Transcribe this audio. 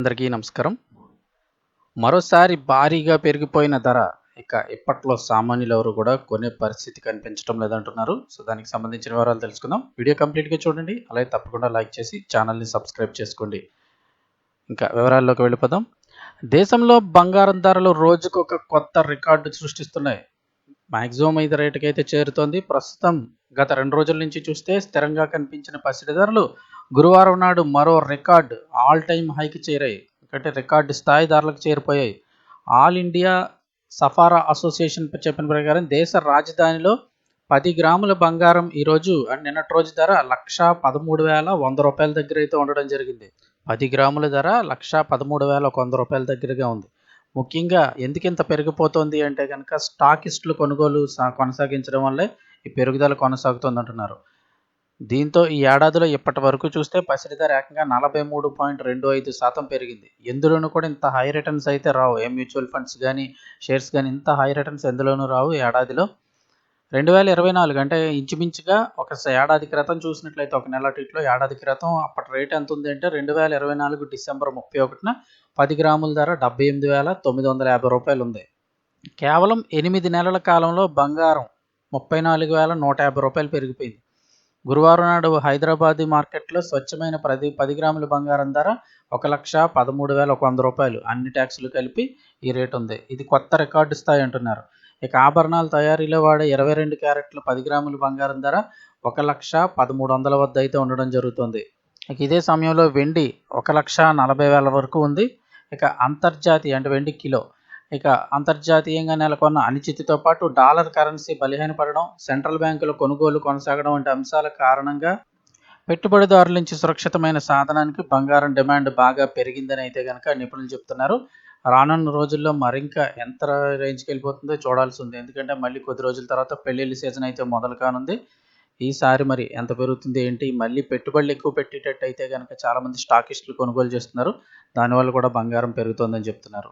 అందరికీ నమస్కారం. మరోసారి భారీగా పెరిగిపోయిన ధర ఇక ఇప్పట్లో సామాన్యులు ఎవరు కూడా కొనే పరిస్థితి కనిపించడం లేదంటున్నారు. సో దానికి సంబంధించిన వివరాలు తెలుసుకుందాం. వీడియో కంప్లీట్గా చూడండి. అలాగే తప్పకుండా లైక్ చేసి ఛానల్ని సబ్స్క్రైబ్ చేసుకోండి. ఇంకా వివరాల్లోకి వెళ్ళిపోదాం. దేశంలో బంగారం ధరలు రోజుకు ఒక కొత్త రికార్డు సృష్టిస్తున్నాయి. మ్యాక్సిమం ఐదు రేటుకి అయితే చేరుతోంది. ప్రస్తుతం గత రెండు రోజుల నుంచి చూస్తే స్థిరంగా కనిపించిన పసిడి ధరలు గురువారం నాడు మరో రికార్డ్ ఆల్ టైమ్ హైకి చేరాయి. అంటే రికార్డు స్థాయి ధరలకు చేరిపోయాయి. ఆల్ ఇండియా సఫారా అసోసియేషన్ చెప్పిన ప్రకారం దేశ రాజధానిలో పది గ్రాముల బంగారం ఈరోజు అండ్ నిన్నటి రోజు ధర లక్ష పదమూడు వేల వంద రూపాయల దగ్గర అయితే ఉండడం జరిగింది. పది గ్రాముల ధర లక్ష పదమూడు వేల ఒక వంద రూపాయల దగ్గరగా ఉంది. ముఖ్యంగా ఎందుకు ఇంత పెరిగిపోతుంది అంటే కనుక స్టాకిస్టులు కొనుగోలు సా- కొనసాగించడం వల్లే ఈ పెరుగుదల కొనసాగుతుంది అంటున్నారు దీంతో ఈ ఏడాదిలో ఇప్పటి వరకు చూస్తే పసిడి ధర ఏకంగా నలభై మూడు పాయింట్ రెండు ఐదు శాతం పెరిగింది. ఎందులోనూ కూడా ఇంత హై రిటర్న్స్ అయితే రావు. ఏ మ్యూచువల్ ఫండ్స్ కానీ షేర్స్ కానీ ఇంత హై రిటర్న్స్ ఎందులోనూ రావు ఏడాదిలో. రెండు వేల ఇరవై నాలుగు అంటే ఇంచుమించుగా ఒక స- ఏడాది క్రితం చూసినట్లయితే ఒక నెల టీట్లో ఏడాది క్రితం అప్పటి రేట్ ఎంత ఉంది అంటే రెండు వేల ఇరవై నాలుగు డిసెంబర్ ముప్పై ఒకటిన పది గ్రాముల ధర డెబ్బై ఎనిమిది వేల తొమ్మిది వందల యాభై రూపాయలు ఉంది. కేవలం ఎనిమిది నెలల కాలంలో బంగారం ముప్పై నాలుగు వేల నూట యాభై రూపాయలు పెరిగిపోయింది. గురువారం నాడు హైదరాబాద్ మార్కెట్లో స్వచ్ఛమైన ప్రతి పది గ్రాముల బంగారం ధర ఒక లక్ష పదమూడు వేల ఒక వంద రూపాయలు. అన్ని ట్యాక్సులు కలిపి ఈ రేట్ ఉంది. ఇది కొత్త రికార్డు స్థాయి అంటున్నారు. ఇక ఆభరణాల తయారీలో వాడే ఇరవై రెండు క్యారెట్ల పది గ్రాముల బంగారం ధర ఒక లక్ష పదమూడు వందల వద్ద అయితే ఉండడం జరుగుతుంది. ఇక ఇదే సమయంలో వెండి ఒక లక్ష నలభై వేల వరకు ఉంది. ఇక అంతర్జాతీయ అంటే వెండి కిలో. ఇక అంతర్జాతీయంగా నెలకొన్న అనిశ్చితితో పాటు డాలర్ కరెన్సీ బలహీనపడడం సెంట్రల్ బ్యాంకుల కొనుగోలు కొనసాగడం వంటి అంశాల కారణంగా పెట్టుబడిదారుల నుంచి సురక్షితమైన సాధనానికి బంగారం డిమాండ్ బాగా పెరిగిందని అయితే కనుక నిపుణులు చెప్తున్నారు. రానున్న రోజుల్లో మరింకా ఎంత రేంజ్కి వెళ్ళిపోతుందో చూడాల్సి ఉంది. ఎందుకంటే మళ్ళీ కొద్ది రోజుల తర్వాత పెళ్ళిళ్ళ సీజన్ అయితే మొదలు కానుంది. ఈసారి మరి ఎంత పెరుగుతుంది ఏంటి? మళ్ళీ పెట్టుబడులు ఎక్కువ పెట్టేటట్టు అయితే కనుక చాలామంది స్టాకిస్టులు కొనుగోలు చేస్తున్నారు. దానివల్ల కూడా బంగారం పెరుగుతోందని చెప్తున్నారు.